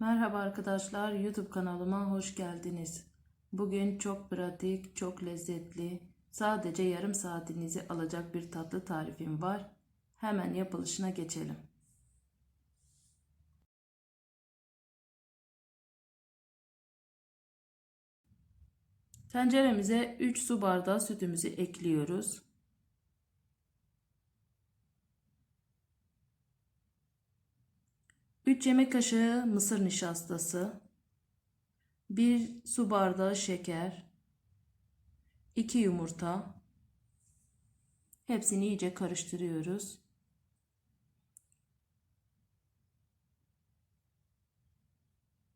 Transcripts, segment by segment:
Merhaba arkadaşlar, YouTube kanalıma hoş geldiniz. Bugün çok pratik, çok lezzetli, sadece yarım saatinizi alacak bir tatlı tarifim var. Hemen yapılışına geçelim. Tenceremize 3 su bardağı sütümüzü ekliyoruz. 3 yemek kaşığı mısır nişastası, 1 su bardağı şeker, 2 yumurta. Hepsini iyice karıştırıyoruz.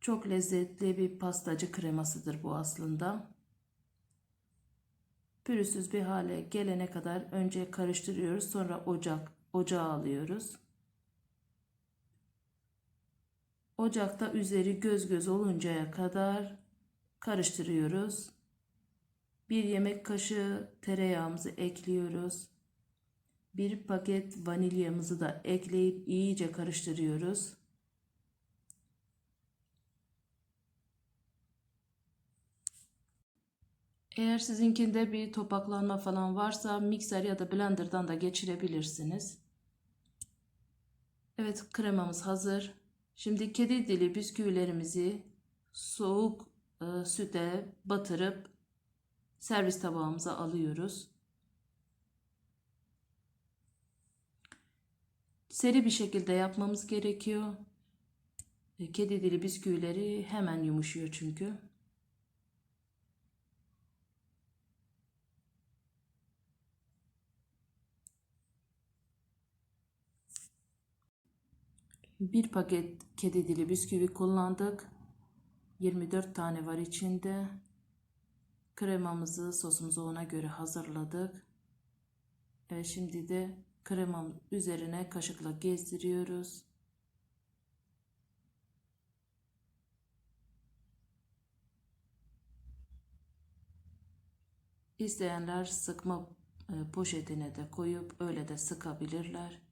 Çok lezzetli bir pastacı kremasıdır bu aslında. Pürüzsüz bir hale gelene kadar önce karıştırıyoruz, sonra ocak ocağa alıyoruz. Ocakta üzeri göz göz oluncaya kadar karıştırıyoruz. Bir yemek kaşığı tereyağımızı ekliyoruz. Bir paket vanilyamızı da ekleyip iyice karıştırıyoruz. Eğer sizinkinde bir topaklanma falan varsa mikser ya da blenderdan da geçirebilirsiniz. Evet kremamız hazır. Şimdi kedi dili bisküvilerimizi soğuk e, süte batırıp servis tabağımıza alıyoruz. Seri bir şekilde yapmamız gerekiyor. E, kedi dili bisküvileri hemen yumuşuyor çünkü. Bir paket kedi dili bisküvi kullandık. 24 tane var içinde. Kremamızı, sosumuzu ona göre hazırladık. Evet, şimdi de kremamın üzerine kaşıkla gezdiriyoruz. İsteyenler sıkma e, poşetine de koyup öyle de sıkabilirler.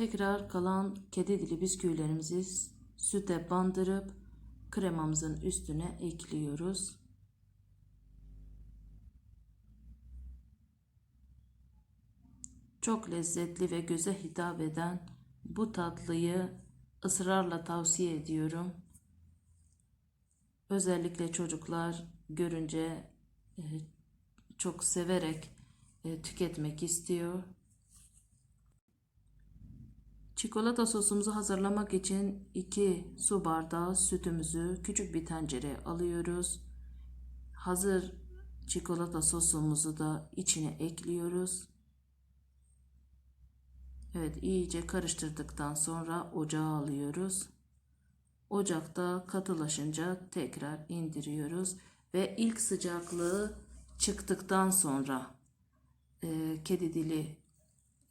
Tekrar kalan kedi dili bisküvilerimizi süte bandırıp kremamızın üstüne ekliyoruz. Çok lezzetli ve göze hitap eden bu tatlıyı ısrarla tavsiye ediyorum. Özellikle çocuklar görünce e, çok severek e, tüketmek istiyor. Çikolata sosumuzu hazırlamak için 2 su bardağı sütümüzü küçük bir tencereye alıyoruz. Hazır çikolata sosumuzu da içine ekliyoruz. Evet iyice karıştırdıktan sonra ocağa alıyoruz. Ocakta katılaşınca tekrar indiriyoruz ve ilk sıcaklığı çıktıktan sonra e, kedi dili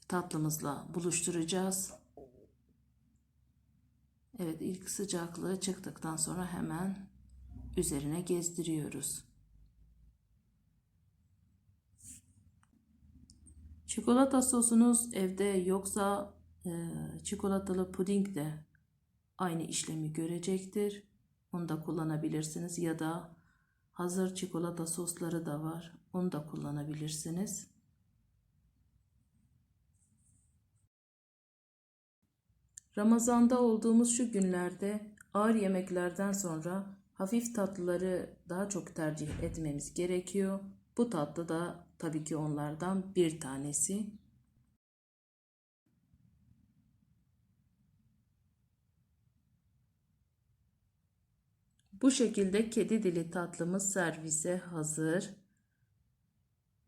tatlımızla buluşturacağız. Evet ilk sıcaklığı çıktıktan sonra hemen üzerine gezdiriyoruz. Çikolata sosunuz evde yoksa e, çikolatalı puding de aynı işlemi görecektir. Onu da kullanabilirsiniz ya da hazır çikolata sosları da var. Onu da kullanabilirsiniz. Ramazanda olduğumuz şu günlerde ağır yemeklerden sonra hafif tatlıları daha çok tercih etmemiz gerekiyor. Bu tatlı da tabii ki onlardan bir tanesi. Bu şekilde kedi dili tatlımız servise hazır.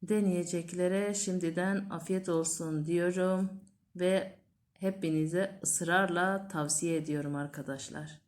Deneyeceklere şimdiden afiyet olsun diyorum ve hepinize ısrarla tavsiye ediyorum arkadaşlar.